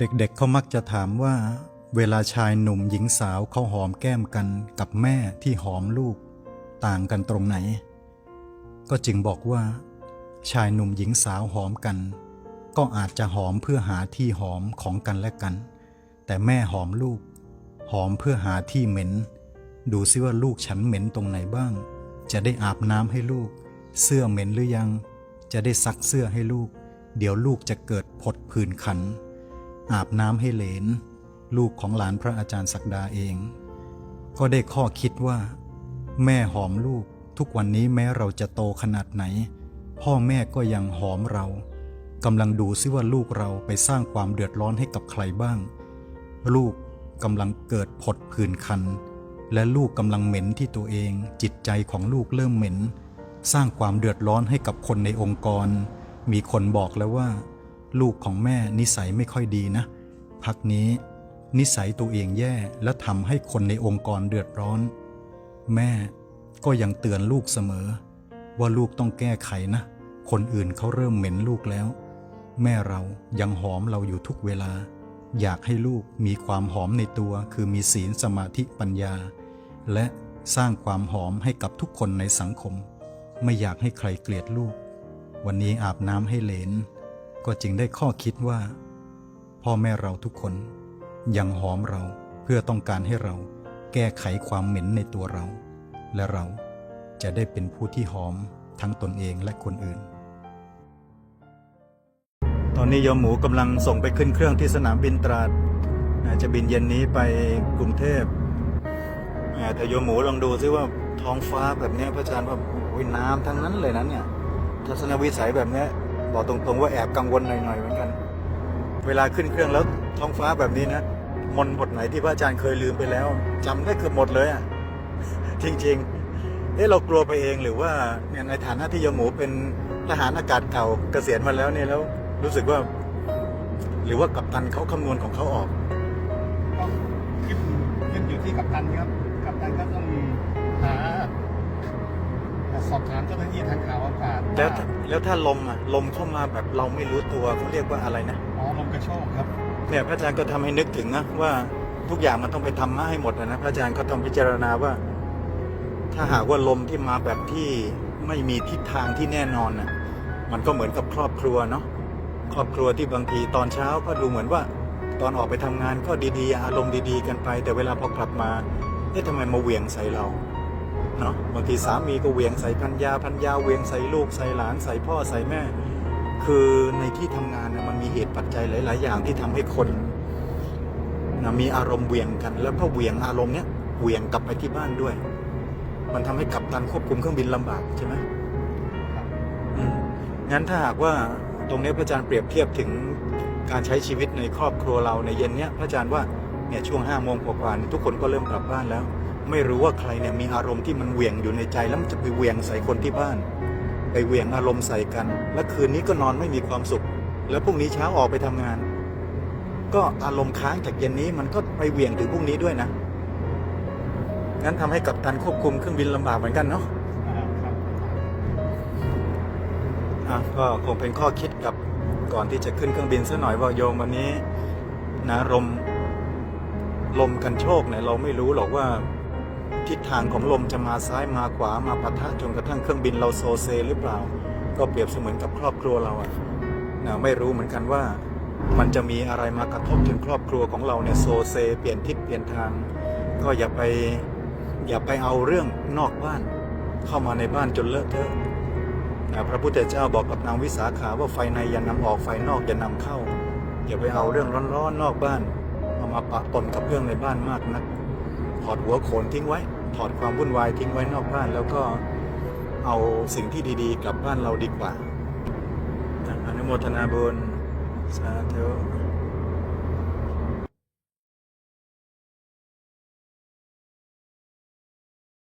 เด็กๆเขามักจะถามว่า เวลาชายหนุ่มหญิงสาวเขาหอมแก้มกันกับแม่ที่หอมลูก ต่างกันตรงไหน ก็จึงบอกว่า ชายหนุ่มหญิงสาวหอมกัน ก็อาจจะหอมเพื่อหาที่หอมของกันและกัน แต่แม่หอมลูก หอมเพื่อหาที่เหม็น ดูซิว่าลูกฉันเหม็นตรงไหนบ้าง จะได้อาบน้ำให้ลูก เสื้อเหม็นหรือยัง จะได้ซักเสื้อให้ลูก เดี๋ยวลูกจะเกิดผดผื่นขัน อาบน้ำให้เหลน ลูกของหลานพระอาจารย์ศักดาเอง ก็ได้ข้อคิดว่า แม่หอมลูกทุกวันนี้แม้เราจะโตขนาดไหน พ่อแม่ก็ยังหอมเรากำลังดูซิว่าลูกเราไปสร้างความเดือดร้อนให้กับใครบ้าง ลูกกำลังเกิดผดผื่นคัน และลูกกำลังเหม็นที่ตัวเอง จิตใจของลูกเริ่มเหม็น สร้างความเดือดร้อนให้กับคนในองค์กร มีคนบอกแล้วว่า ลูกของแม่นิสัยไม่ค่อยดีนะ พักนี้ นิสัยตัวเองแย่และทำให้คนในองค์กรเดือดร้อน แม่ก็ยังเตือนลูกเสมอ ว่าลูกต้องแก้ไขนะ คนอื่นเขาเริ่มเหม็นลูกแล้ว แม่เรายังหอมเราอยู่ทุกเวลา อยากให้ลูกมีความหอมในตัวคือมีศีลสมาธิปัญญา และสร้างความหอมให้กับทุกคนในสังคม ไม่อยากให้ใครเกลียดลูก วันนี้อาบน้ำให้เหลน ก็จึงได้ข้อคิดว่า พ่อแม่เราทุกคน ยังหอมเราเพื่อต้องการให้เราแก้ไขความเหม็นในตัวเรา และเราจะได้เป็นผู้ที่หอมทั้งตนเองและคนอื่น ตอนนี้ยอมหมูกำลังส่งไปขึ้นเครื่องที่สนามบินตราดจะบินเย็นนี้ไปกรุงเทพแต่โยมหมูลองดูซิว่าท้องฟ้าแบบนี้พระอาจารย์ว่าโอ้ยน้ำทั้งนั้นเลยนะเนี่ย ทัศนวิสัยแบบนี้ บอกตรงๆว่าแอบกังวลหน่อยๆเหมือนกัน เวลาขึ้นเครื่องแล้วท้องฟ้าแบบนี้นะมนบทไหนที่พระอาจารย์เคยลืมไปแล้วจำได้เกือบหมดเลยอะจริงๆเอ๊ะเรากลัวไปเองหรือว่าเนี่ยในฐานะที่ยมหมูเป็นทหารอากาศเก่าเกษียณมาแล้วเนี่ยแล้วรู้สึกว่า หรือว่ากัปตันเขาคำนวณของเขาออกขึ้นขึ้นอยู่ที่กัปตันครับกัปตันก็ต้องหา สอบถามเจ้าหน้าที่ทางข่าวอากาศแล้วว่าแล้วถ้าลมอะลมเข้ามาแบบเราไม่รู้ตัวเขาเรียกว่าอะไรนะอ๋อลมกระโชกครับ เนี่ยพระอาจารย์ก็ทำให้นึกถึงนะว่าทุกอย่างมันต้องไปทำมาให้หมดนะนะพระอาจารย์ก็ต้องพิจารณาว่า ถ้าหากว่าลมที่มาแบบที่ไม่มีทิศทางที่แน่นอนน่ะ มันก็เหมือนกับครอบครัวเนาะครอบครัวที่บางทีตอนเช้าก็ดูเหมือนว่า ตอนออกไปทำงานก็ดีๆ อารมณ์ดีๆ กันไป แต่เวลาพอกลับมาเอ๊ะทำไมมาเหวี่ยงใส่เรา เนาะบางทีสามีก็เหวี่ยงใส่พันยาพันยาเหวี่ยงใส่ลูกใส่หลานใส่พ่อใส่แม่ คือในที่ทำงานน่ะมันมีเหตุปัจจัยหลาย ๆ อย่างที่ทำให้คนนะมีอารมณ์เหวี่ยงกัน แล้วก็เหวี่ยงอารมณ์เนี้ยเหวี่ยงกลับไปที่บ้านด้วย มันทำให้กัปตันควบคุมเครื่องบินลำบากใช่ไหมครับอืมงั้นถ้าหากว่าตรงนี้พระอาจารย์เปรียบเทียบถึงการใช้ชีวิตในครอบครัวเราในเย็นเนี้ยพระอาจารย์ว่าเนี่ยช่วงห้าโมงกว่าๆเนี่ยทุกคนก็เริ่มกลับบ้านแล้ว ไม่รู้ว่าใครเนี่ยมีอารมณ์ที่มันเหวี่ยงอยู่ในใจแล้วมันจะไปเหวี่ยงใส่คนที่บ้าน ไปเหวี่ยงอารมณ์ใส่กัน แล้วคืนนี้ก็นอนไม่มีความสุข แล้วพรุ่งนี้เช้าออกไปทำงาน ก็อารมณ์ค้างจากเย็นนี้มันก็ไปเหวี่ยงถึงพรุ่งนี้ด้วยนะงั้นทำให้กัปตันควบคุมเครื่องบินลำบากเหมือนกันเนาะอ่าครับอะก็คงเป็นข้อคิดกับก่อนที่จะขึ้นเครื่องบินสักหน่อยว่าโยมวันนี้นะลมลมกันโชกเนี่ยเราไม่รู้หรอกว่า ทิศทางของลมจะมาซ้ายมาขวามาปะทะจนกระทั่งเครื่องบินเราโซเซหรือเปล่า ก็เปรียบเสมือนกับครอบครัวเราอะนะไม่รู้เหมือนกันว่า มันจะมีอะไรมากระทบถึงครอบครัวของเราเนี่ยโซเซ เปลี่ยนทิศเปลี่ยนทาง ก็อย่าไปอย่าไปเอาเรื่องนอกบ้าน เข้ามาในบ้านจนเลอะเทอะพระพุทธเจ้าบอกกับนางวิสาขาว่าไฟในอย่านำออกไฟนอกอย่านำเข้าอย่าไปเอาเรื่องร้อนๆนอกบ้านเอามาปะปนกับเรื่องในบ้านมากนัก ถอดหัวโขนทิ้งไว้ ถอดความวุ่นวายทิ้งไว้นอกบ้าน แล้วก็เอาสิ่งที่ดีๆ กลับบ้านเราดีกว่าอะนุโมทนาบุญสาธุ